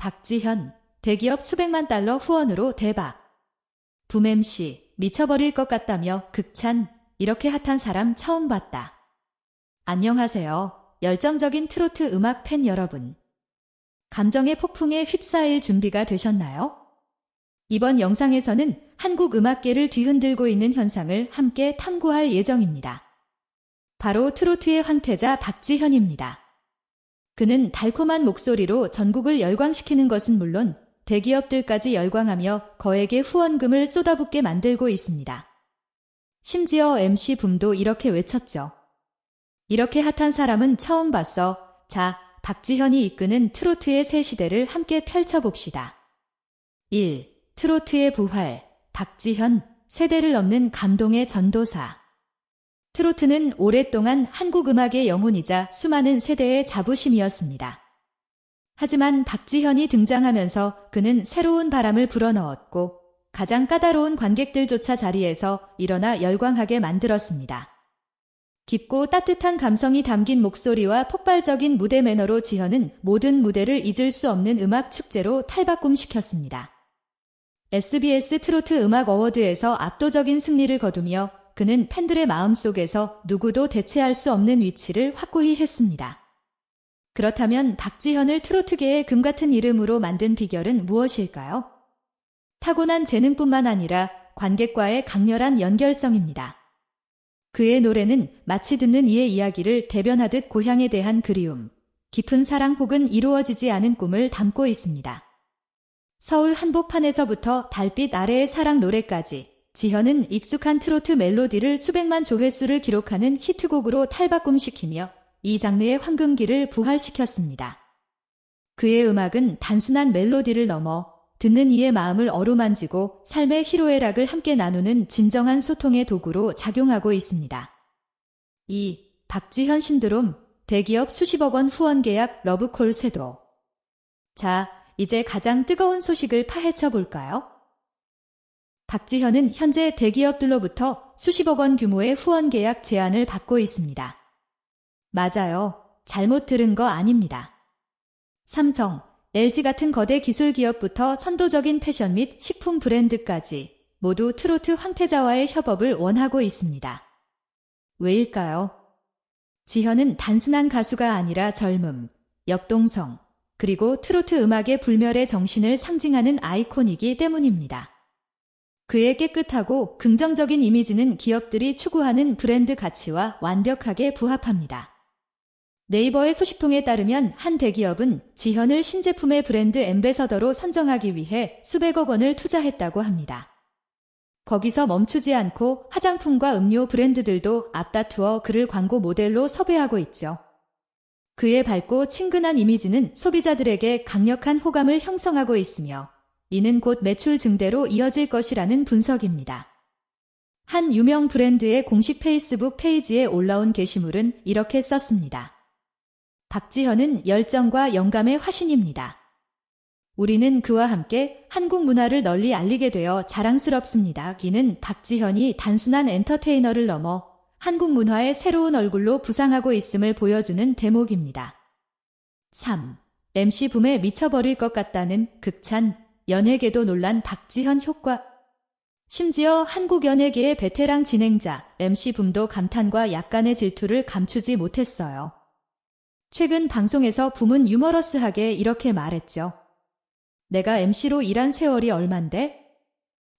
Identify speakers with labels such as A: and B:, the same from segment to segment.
A: 박지현, 대기업 수백만 달러 후원으로 대박. 붐 MC, 미쳐버릴 것 같다며 극찬, 이렇게 핫한 사람 처음 봤다. 안녕하세요. 열정적인 트로트 음악 팬 여러분. 감정의 폭풍에 휩싸일 준비가 되셨나요? 이번 영상에서는 한국 음악계를 뒤흔들고 있는 현상을 함께 탐구할 예정입니다. 바로 트로트의 황태자 박지현입니다. 그는 달콤한 목소리로 전국을 열광시키는 것은 물론 대기업들까지 열광하며 거액의 후원금을 쏟아붓게 만들고 있습니다. 심지어 MC 붐도 이렇게 외쳤죠. 이렇게 핫한 사람은 처음 봤어. 자, 박지현이 이끄는 트로트의 새 시대를 함께 펼쳐봅시다. 1. 트로트의 부활. 박지현, 세대를 넘는 감동의 전도사. 트로트는 오랫동안 한국 음악의 영혼이자 수많은 세대의 자부심이었습니다. 하지만 박지현이 등장하면서 그는 새로운 바람을 불어넣었고 가장 까다로운 관객들조차 자리에서 일어나 열광하게 만들었습니다. 깊고 따뜻한 감성이 담긴 목소리와 폭발적인 무대 매너로 지현은 모든 무대를 잊을 수 없는 음악 축제로 탈바꿈시켰습니다. SBS 트로트 음악 어워드에서 압도적인 승리를 거두며 그는 팬들의 마음속에서 누구도 대체할 수 없는 위치를 확고히 했습니다. 그렇다면 박지현을 트로트계의 금 같은 이름으로 만든 비결은 무엇일까요? 타고난 재능뿐만 아니라 관객과의 강렬한 연결성입니다. 그의 노래는 마치 듣는 이의 이야기를 대변하듯 고향에 대한 그리움, 깊은 사랑 혹은 이루어지지 않은 꿈을 담고 있습니다. 서울 한복판에서부터 달빛 아래의 사랑 노래까지 지현은 익숙한 트로트 멜로디를 수백만 조회수를 기록하는 히트곡으로 탈바꿈시키며 이 장르의 황금기를 부활시켰습니다. 그의 음악은 단순한 멜로디를 넘어 듣는 이의 마음을 어루만지고 삶의 희로애락을 함께 나누는 진정한 소통의 도구로 작용하고 있습니다. 2. 박지현 신드롬 대기업 수십억 원 후원 계약 러브콜 쇄도 자, 이제 가장 뜨거운 소식을 파헤쳐 볼까요? 박지현은 현재 대기업들로부터 수십억 원 규모의 후원 계약 제안을 받고 있습니다. 맞아요. 잘못 들은 거 아닙니다. 삼성, LG 같은 거대 기술 기업부터 선도적인 패션 및 식품 브랜드까지 모두 트로트 황태자와의 협업을 원하고 있습니다. 왜일까요? 지현은 단순한 가수가 아니라 젊음, 역동성, 그리고 트로트 음악의 불멸의 정신을 상징하는 아이콘이기 때문입니다. 그의 깨끗하고 긍정적인 이미지는 기업들이 추구하는 브랜드 가치와 완벽하게 부합합니다. 네이버의 소식통에 따르면 한 대기업은 지현을 신제품의 브랜드 엠베서더로 선정하기 위해 수백억 원을 투자했다고 합니다. 거기서 멈추지 않고 화장품과 음료 브랜드들도 앞다투어 그를 광고 모델로 섭외하고 있죠. 그의 밝고 친근한 이미지는 소비자들에게 강력한 호감을 형성하고 있으며 이는 곧 매출 증대로 이어질 것이라는 분석입니다. 한 유명 브랜드의 공식 페이스북 페이지에 올라온 게시물은 이렇게 썼습니다. 박지현은 열정과 영감의 화신입니다. 우리는 그와 함께 한국 문화를 널리 알리게 되어 자랑스럽습니다. 이는 박지현이 단순한 엔터테이너를 넘어 한국 문화의 새로운 얼굴로 부상하고 있음을 보여주는 대목입니다. 3. MC 붐에 미쳐버릴 것 같다는 극찬, 연예계도 논란 박지현 효과. 심지어 한국 연예계의 베테랑 진행자 MC 붐도 감탄과 약간의 질투를 감추지 못했어요. 최근 방송에서 붐은 유머러스하게 이렇게 말했죠. 내가 MC로 일한 세월이 얼만데?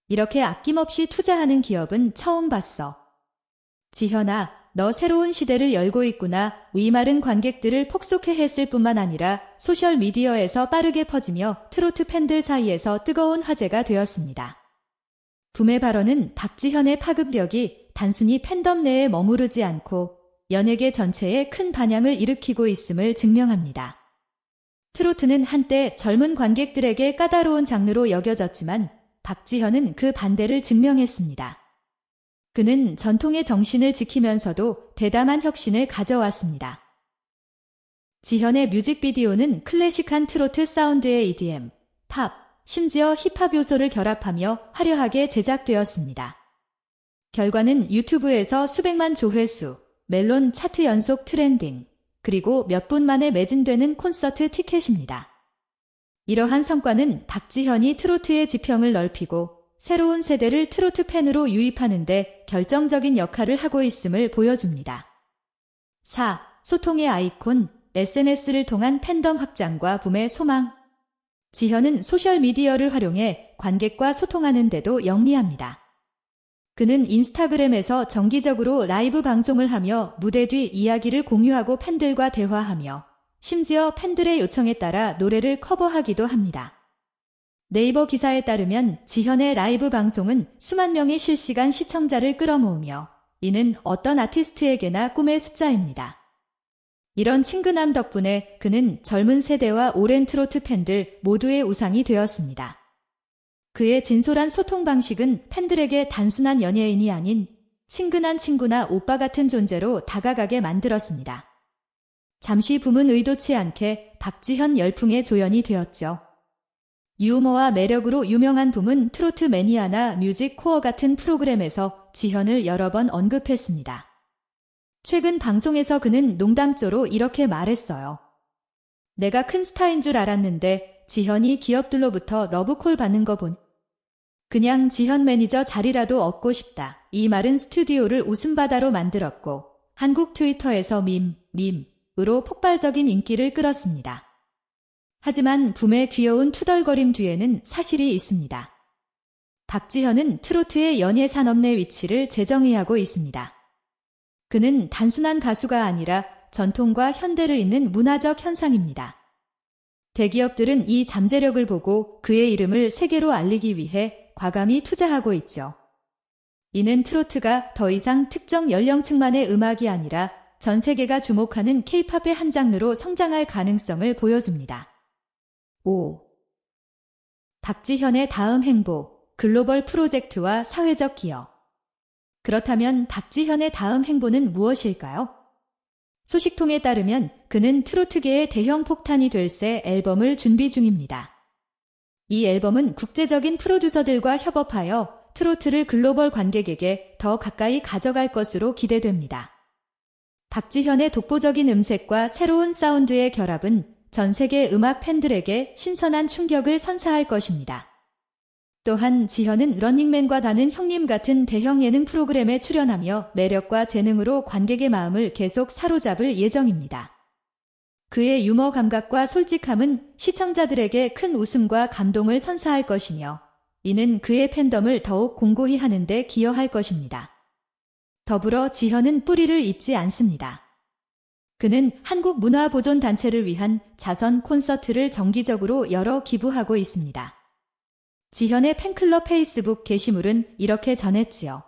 A: 이렇게 아낌없이 투자하는 기업은 처음 봤어. 지현아, 너 새로운 시대를 열고 있구나. 위마른 관객들을 폭소케 했을 뿐만 아니라 소셜미디어에서 빠르게 퍼지며 트로트 팬들 사이에서 뜨거운 화제가 되었습니다. 붐의 발언은 박지현의 파급력이 단순히 팬덤 내에 머무르지 않고 연예계 전체에 큰 반향을 일으키고 있음을 증명합니다. 트로트는 한때 젊은 관객들에게 까다로운 장르로 여겨졌지만 박지현은 그 반대를 증명했습니다. 그는 전통의 정신을 지키면서도 대담한 혁신을 가져왔습니다. 지현의 뮤직비디오는 클래식한 트로트 사운드의 EDM, 팝, 심지어 힙합 요소를 결합하며 화려하게 제작되었습니다. 결과는 유튜브에서 수백만 조회수, 멜론 차트 연속 트렌딩, 그리고 몇 분 만에 매진되는 콘서트 티켓입니다. 이러한 성과는 박지현이 트로트의 지평을 넓히고 새로운 세대를 트로트 팬으로 유입하는데 결정적인 역할을 하고 있음을 보여줍니다. 4. 소통의 아이콘, SNS를 통한 팬덤 확장과 붐의 소망. 지현은 소셜미디어를 활용해 관객과 소통하는데도 영리합니다. 그는 인스타그램에서 정기적으로 라이브 방송을 하며 무대 뒤 이야기를 공유하고 팬들과 대화하며 심지어 팬들의 요청에 따라 노래를 커버하기도 합니다. 네이버 기사에 따르면 지현의 라이브 방송은 수만 명의 실시간 시청자를 끌어모으며 이는 어떤 아티스트에게나 꿈의 숫자입니다. 이런 친근함 덕분에 그는 젊은 세대와 오랜 트로트 팬들 모두의 우상이 되었습니다. 그의 진솔한 소통 방식은 팬들에게 단순한 연예인이 아닌 친근한 친구나 오빠 같은 존재로 다가가게 만들었습니다. 잠시 붐은 의도치 않게 박지현 열풍의 조연이 되었죠. 유머와 매력으로 유명한 붐은 트로트 매니아나 뮤직 코어 같은 프로그램에서 지현을 여러 번 언급했습니다. 최근 방송에서 그는 농담조로 이렇게 말했어요. 내가 큰 스타인 줄 알았는데 지현이 기업들로부터 러브콜 받는 거 본. 그냥 지현 매니저 자리라도 얻고 싶다. 이 말은 스튜디오를 웃음바다로 만들었고 한국 트위터에서 밈, 밈으로 폭발적인 인기를 끌었습니다. 하지만 붐의 귀여운 투덜거림 뒤에는 사실이 있습니다. 박지현은 트로트의 연예 산업 내 위치를 재정의하고 있습니다. 그는 단순한 가수가 아니라 전통과 현대를 잇는 문화적 현상입니다. 대기업들은 이 잠재력을 보고 그의 이름을 세계로 알리기 위해 과감히 투자하고 있죠. 이는 트로트가 더 이상 특정 연령층만의 음악이 아니라 전 세계가 주목하는 케이팝의 한 장르로 성장할 가능성을 보여줍니다. 5. 박지현의 다음 행보, 글로벌 프로젝트와 사회적 기여. 그렇다면 박지현의 다음 행보는 무엇일까요? 소식통에 따르면 그는 트로트계의 대형 폭탄이 될 새 앨범을 준비 중입니다. 이 앨범은 국제적인 프로듀서들과 협업하여 트로트를 글로벌 관객에게 더 가까이 가져갈 것으로 기대됩니다. 박지현의 독보적인 음색과 새로운 사운드의 결합은 전 세계 음악 팬들에게 신선한 충격을 선사할 것입니다. 또한 지현은 런닝맨과 다는 형님 같은 대형 예능 프로그램에 출연하며 매력과 재능으로 관객의 마음을 계속 사로잡을 예정입니다. 그의 유머 감각과 솔직함은 시청자들에게 큰 웃음과 감동을 선사할 것이며 이는 그의 팬덤을 더욱 공고히 하는데 기여할 것입니다. 더불어 지현은 뿌리를 잊지 않습니다. 그는 한국 문화 보존 단체를 위한 자선 콘서트를 정기적으로 열어 기부하고 있습니다. 지현의 팬클럽 페이스북 게시물은 이렇게 전했지요.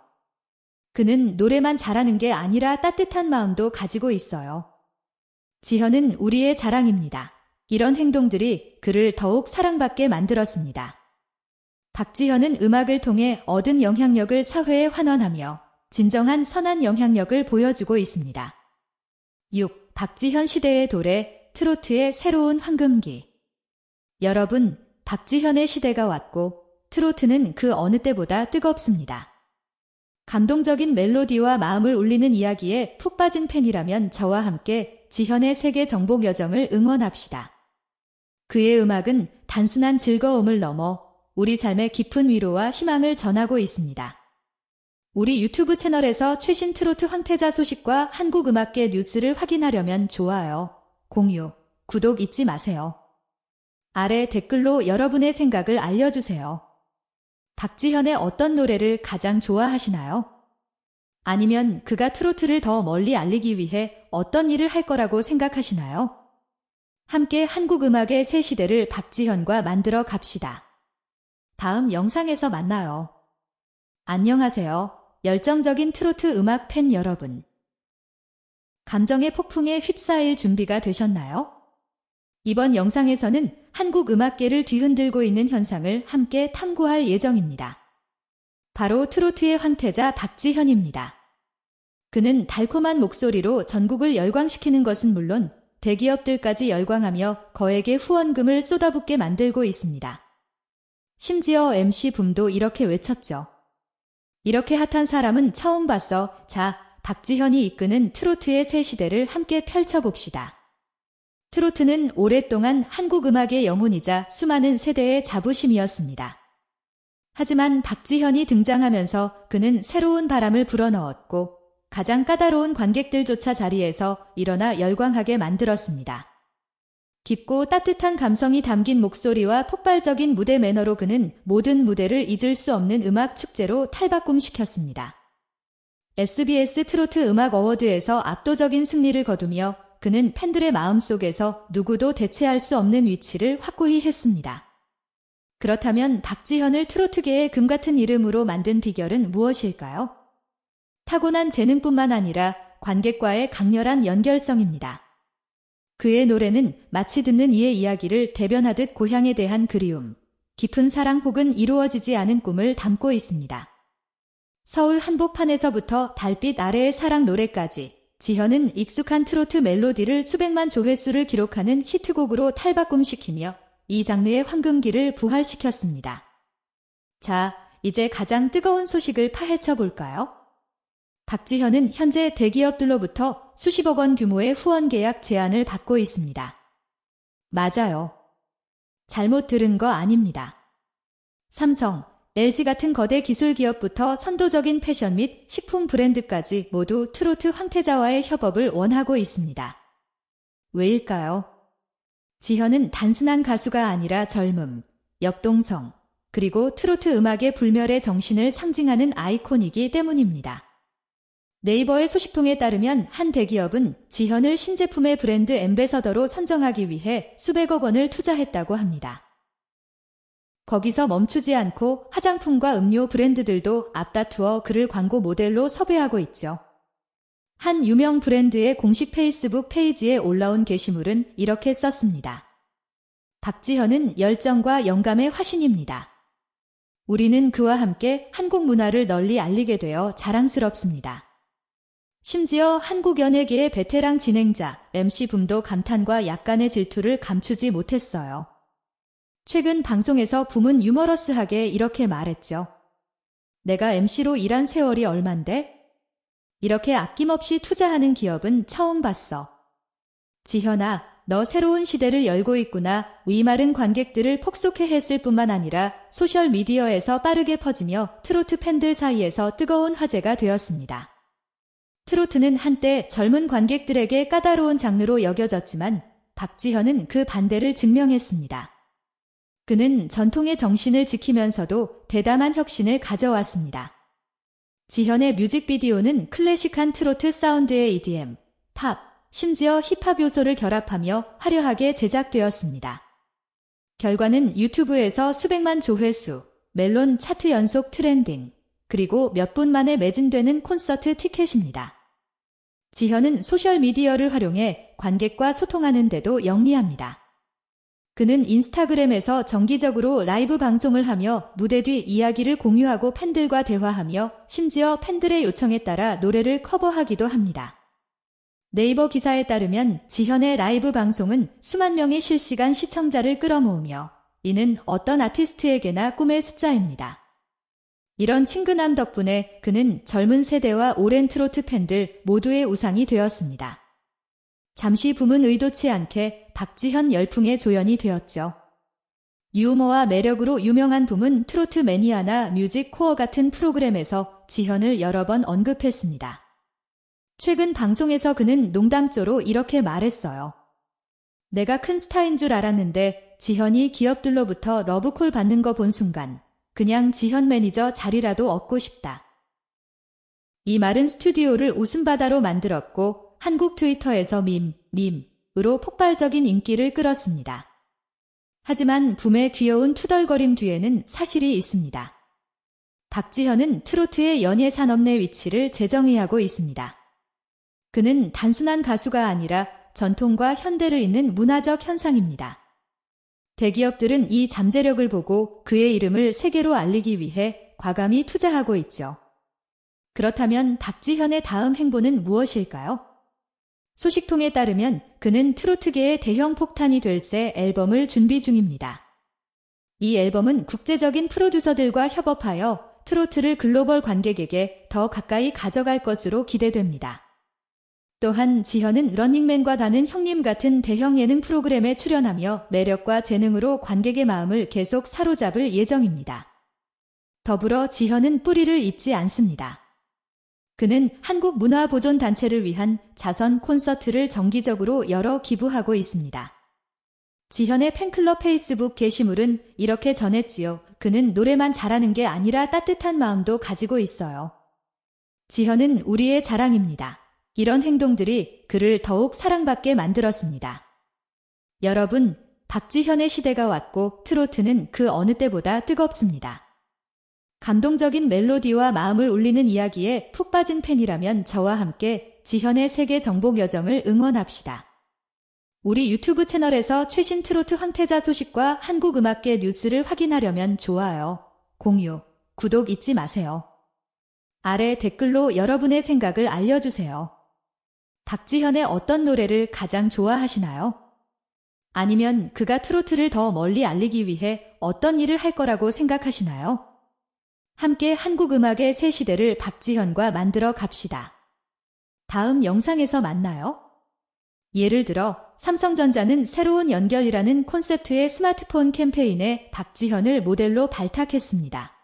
A: 그는 노래만 잘하는 게 아니라 따뜻한 마음도 가지고 있어요. 지현은 우리의 자랑입니다. 이런 행동들이 그를 더욱 사랑받게 만들었습니다. 박지현은 음악을 통해 얻은 영향력을 사회에 환원하며 진정한 선한 영향력을 보여주고 있습니다. 6. 박지현 시대의 도래, 트로트의 새로운 황금기. 여러분, 박지현의 시대가 왔고, 트로트는 그 어느 때보다 뜨겁습니다. 감동적인 멜로디와 마음을 울리는 이야기에 푹 빠진 팬이라면 저와 함께 지현의 세계 정복 여정을 응원합시다. 그의 음악은 단순한 즐거움을 넘어 우리 삶의 깊은 위로와 희망을 전하고 있습니다. 우리 유튜브 채널에서 최신 트로트 황태자 소식과 한국 음악계 뉴스를 확인하려면 좋아요, 공유, 구독 잊지 마세요. 아래 댓글로 여러분의 생각을 알려주세요. 박지현의 어떤 노래를 가장 좋아하시나요? 아니면 그가 트로트를 더 멀리 알리기 위해 어떤 일을 할 거라고 생각하시나요? 함께 한국 음악의 새 시대를 박지현과 만들어 갑시다. 다음 영상에서 만나요. 안녕하세요. 열정적인 트로트 음악 팬 여러분. 감정의 폭풍에 휩싸일 준비가 되셨나요? 이번 영상에서는 한국 음악계를 뒤흔들고 있는 현상을 함께 탐구할 예정입니다. 바로 트로트의 황태자 박지현입니다. 그는 달콤한 목소리로 전국을 열광시키는 것은 물론 대기업들까지 열광하며 거액의 후원금을 쏟아붓게 만들고 있습니다. 심지어 MC 붐도 이렇게 외쳤죠. 이렇게 핫한 사람은 처음 봤어. 자, 박지현이 이끄는 트로트의 새 시대를 함께 펼쳐봅시다. 트로트는 오랫동안 한국 음악의 영혼이자 수많은 세대의 자부심이었습니다. 하지만 박지현이 등장하면서 그는 새로운 바람을 불어넣었고 가장 까다로운 관객들조차 자리에서 일어나 열광하게 만들었습니다. 깊고 따뜻한 감성이 담긴 목소리와 폭발적인 무대 매너로 그는 모든 무대를 잊을 수 없는 음악 축제로 탈바꿈시켰습니다. SBS 트로트 음악 어워드에서 압도적인 승리를 거두며 그는 팬들의 마음속에서 누구도 대체할 수 없는 위치를 확고히 했습니다. 그렇다면 박지현을 트로트계의 금 같은 이름으로 만든 비결은 무엇일까요? 타고난 재능뿐만 아니라 관객과의 강렬한 연결성입니다. 그의 노래는 마치 듣는 이의 이야기를 대변하듯 고향에 대한 그리움, 깊은 사랑 혹은 이루어지지 않은 꿈을 담고 있습니다. 서울 한복판에서부터 달빛 아래의 사랑 노래까지 지현은 익숙한 트로트 멜로디를 수백만 조회수를 기록하는 히트곡으로 탈바꿈시키며 이 장르의 황금기를 부활시켰습니다. 자, 이제 가장 뜨거운 소식을 파헤쳐 볼까요? 박지현은 현재 대기업들로부터 수십억 원 규모의 후원 계약 제안을 받고 있습니다. 맞아요. 잘못 들은 거 아닙니다. 삼성, LG 같은 거대 기술 기업부터 선도적인 패션 및 식품 브랜드까지 모두 트로트 황태자와의 협업을 원하고 있습니다. 왜일까요? 지현은 단순한 가수가 아니라 젊음, 역동성, 그리고 트로트 음악의 불멸의 정신을 상징하는 아이콘이기 때문입니다. 네이버의 소식통에 따르면 한 대기업은 지현을 신제품의 브랜드 엠베서더로 선정하기 위해 수백억 원을 투자했다고 합니다. 거기서 멈추지 않고 화장품과 음료 브랜드들도 앞다투어 그를 광고 모델로 섭외하고 있죠. 한 유명 브랜드의 공식 페이스북 페이지에 올라온 게시물은 이렇게 썼습니다. 박지현은 열정과 영감의 화신입니다. 우리는 그와 함께 한국 문화를 널리 알리게 되어 자랑스럽습니다. 심지어 한국 연예계의 베테랑 진행자 MC 붐도 감탄과 약간의 질투를 감추지 못했어요. 최근 방송에서 붐은 유머러스하게 이렇게 말했죠. 내가 MC로 일한 세월이 얼만데? 이렇게 아낌없이 투자하는 기업은 처음 봤어. 지현아, 너 새로운 시대를 열고 있구나. 위마른 관객들을 폭소케 했을 뿐만 아니라 소셜 미디어에서 빠르게 퍼지며 트로트 팬들 사이에서 뜨거운 화제가 되었습니다. 트로트는 한때 젊은 관객들에게 까다로운 장르로 여겨졌지만 박지현은 그 반대를 증명했습니다. 그는 전통의 정신을 지키면서도 대담한 혁신을 가져왔습니다. 지현의 뮤직비디오는 클래식한 트로트 사운드의 EDM, 팝, 심지어 힙합 요소를 결합하며 화려하게 제작되었습니다. 결과는 유튜브에서 수백만 조회수, 멜론 차트 연속 트렌딩, 그리고 몇 분 만에 매진되는 콘서트 티켓입니다. 지현은 소셜미디어를 활용해 관객과 소통하는데도 영리합니다. 그는 인스타그램에서 정기적으로 라이브 방송을 하며 무대 뒤 이야기를 공유하고 팬들과 대화하며 심지어 팬들의 요청에 따라 노래를 커버하기도 합니다. 네이버 기사에 따르면 지현의 라이브 방송은 수만 명의 실시간 시청자를 끌어모으며 이는 어떤 아티스트에게나 꿈의 숫자입니다. 이런 친근함 덕분에 그는 젊은 세대와 오랜 트로트 팬들 모두의 우상이 되었습니다. 잠시 붐은 의도치 않게 박지현 열풍의 조연이 되었죠. 유머와 매력으로 유명한 붐은 트로트 매니아나 뮤직 코어 같은 프로그램에서 지현을 여러 번 언급했습니다. 최근 방송에서 그는 농담조로 이렇게 말했어요. 내가 큰 스타인 줄 알았는데 지현이 기업들로부터 러브콜 받는 거 본 순간 그냥 지현 매니저 자리라도 얻고 싶다. 이 말은 스튜디오를 웃음바다로 만들었고 한국 트위터에서 밈, 밈으로 폭발적인 인기를 끌었습니다. 하지만 붐의 귀여운 투덜거림 뒤에는 사실이 있습니다. 박지현은 트로트의 연예 산업 내 위치를 재정의하고 있습니다. 그는 단순한 가수가 아니라 전통과 현대를 잇는 문화적 현상입니다. 대기업들은 이 잠재력을 보고 그의 이름을 세계로 알리기 위해 과감히 투자하고 있죠. 그렇다면 박지현의 다음 행보는 무엇일까요? 소식통에 따르면 그는 트로트계의 대형 폭탄이 될 새 앨범을 준비 중입니다. 이 앨범은 국제적인 프로듀서들과 협업하여 트로트를 글로벌 관객에게 더 가까이 가져갈 것으로 기대됩니다. 또한 지현은 런닝맨과 다는 형님 같은 대형 예능 프로그램에 출연하며 매력과 재능으로 관객의 마음을 계속 사로잡을 예정입니다. 더불어 지현은 뿌리를 잇지 않습니다. 그는 한국 문화 보존 단체를 위한 자선 콘서트를 정기적으로 열어 기부하고 있습니다. 지현의 팬클럽 페이스북 게시물은 이렇게 전했지요. 그는 노래만 잘하는 게 아니라 따뜻한 마음도 가지고 있어요. 지현은 우리의 자랑입니다. 이런 행동들이 그를 더욱 사랑받게 만들었습니다. 여러분, 박지현의 시대가 왔고 트로트는 그 어느 때보다 뜨겁습니다. 감동적인 멜로디와 마음을 울리는 이야기에 푹 빠진 팬이라면 저와 함께 지현의 세계 정복 여정을 응원합시다. 우리 유튜브 채널에서 최신 트로트 황태자 소식과 한국 음악계 뉴스를 확인하려면 좋아요, 공유, 구독 잊지 마세요. 아래 댓글로 여러분의 생각을 알려주세요. 박지현의 어떤 노래를 가장 좋아하시나요? 아니면 그가 트로트를 더 멀리 알리기 위해 어떤 일을 할 거라고 생각하시나요? 함께 한국 음악의 새 시대를 박지현과 만들어 갑시다. 다음 영상에서 만나요. 예를 들어 삼성전자는 새로운 연결이라는 콘셉트의 스마트폰 캠페인에 박지현을 모델로 발탁했습니다.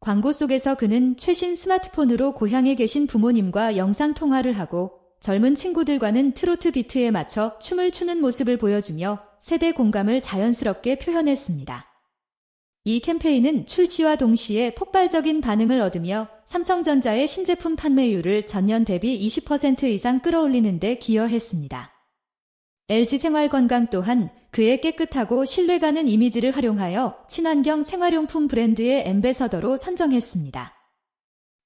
A: 광고 속에서 그는 최신 스마트폰으로 고향에 계신 부모님과 영상 통화를 하고 젊은 친구들과는 트로트 비트에 맞춰 춤을 추는 모습을 보여주며 세대 공감을 자연스럽게 표현했습니다. 이 캠페인은 출시와 동시에 폭발적인 반응을 얻으며 삼성전자의 신제품 판매율을 전년 대비 20% 이상 끌어올리는 데 기여했습니다. LG생활건강 또한 그의 깨끗하고 신뢰가는 이미지를 활용하여 친환경 생활용품 브랜드의 엠베서더로 선정했습니다.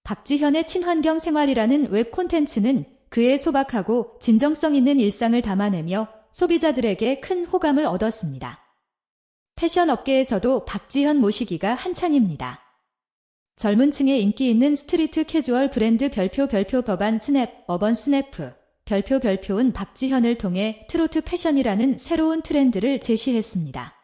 A: 박지현의 친환경 생활이라는 웹 콘텐츠는 그의 소박하고 진정성 있는 일상을 담아내며 소비자들에게 큰 호감을 얻었습니다. 패션 업계에서도 박지현 모시기가 한창입니다. 젊은 층에 인기 있는 스트리트 캐주얼 브랜드 별표 별표 법안 스냅, 어번 스냅프, 별표 별표은 박지현을 통해 트로트 패션이라는 새로운 트렌드를 제시했습니다.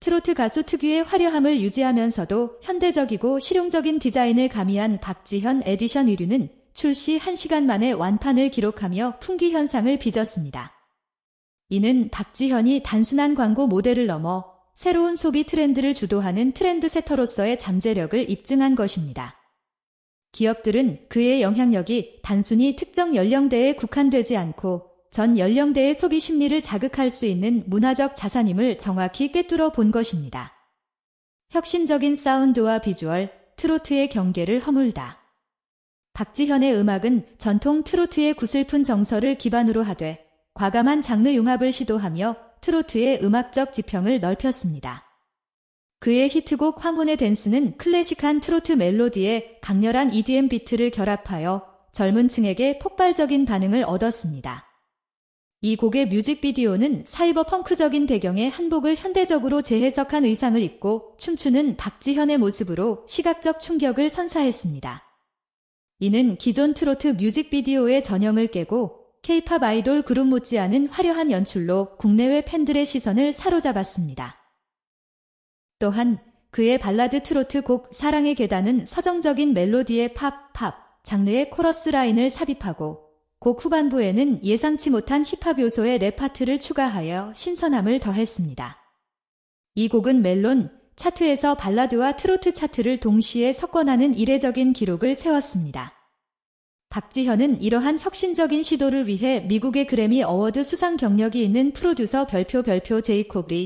A: 트로트 가수 특유의 화려함을 유지하면서도 현대적이고 실용적인 디자인을 가미한 박지현 에디션 의류는 출시 1시간 만에 완판을 기록하며 풍기 현상을 빚었습니다. 이는 박지현이 단순한 광고 모델을 넘어 새로운 소비 트렌드를 주도하는 트렌드 세터로서의 잠재력을 입증한 것입니다. 기업들은 그의 영향력이 단순히 특정 연령대에 국한되지 않고 전 연령대의 소비 심리를 자극할 수 있는 문화적 자산임을 정확히 꿰뚫어 본 것입니다. 혁신적인 사운드와 비주얼, 트로트의 경계를 허물다. 박지현의 음악은 전통 트로트의 구슬픈 정서를 기반으로 하되 과감한 장르 융합을 시도하며 트로트의 음악적 지평을 넓혔습니다. 그의 히트곡 황혼의 댄스는 클래식한 트로트 멜로디에 강렬한 EDM 비트를 결합하여 젊은 층에게 폭발적인 반응을 얻었습니다. 이 곡의 뮤직비디오는 사이버 펑크적인 배경의 한복을 현대적으로 재해석한 의상을 입고 춤추는 박지현의 모습으로 시각적 충격을 선사했습니다. 이는 기존 트로트 뮤직비디오의 전형을 깨고 케이팝 아이돌 그룹 못지않은 화려한 연출로 국내외 팬들의 시선을 사로잡았습니다. 또한 그의 발라드 트로트 곡 사랑의 계단은 서정적인 멜로디의 팝, 팝 장르의 코러스 라인을 삽입하고 곡 후반부에는 예상치 못한 힙합 요소의 랩 파트를 추가하여 신선함을 더했습니다. 이 곡은 멜론, 차트에서 발라드와 트로트 차트를 동시에 석권하는 이례적인 기록을 세웠습니다. 박지현은 이러한 혁신적인 시도를 위해 미국의 그래미 어워드 수상 경력이 있는 프로듀서 별표 별표 제이콥 리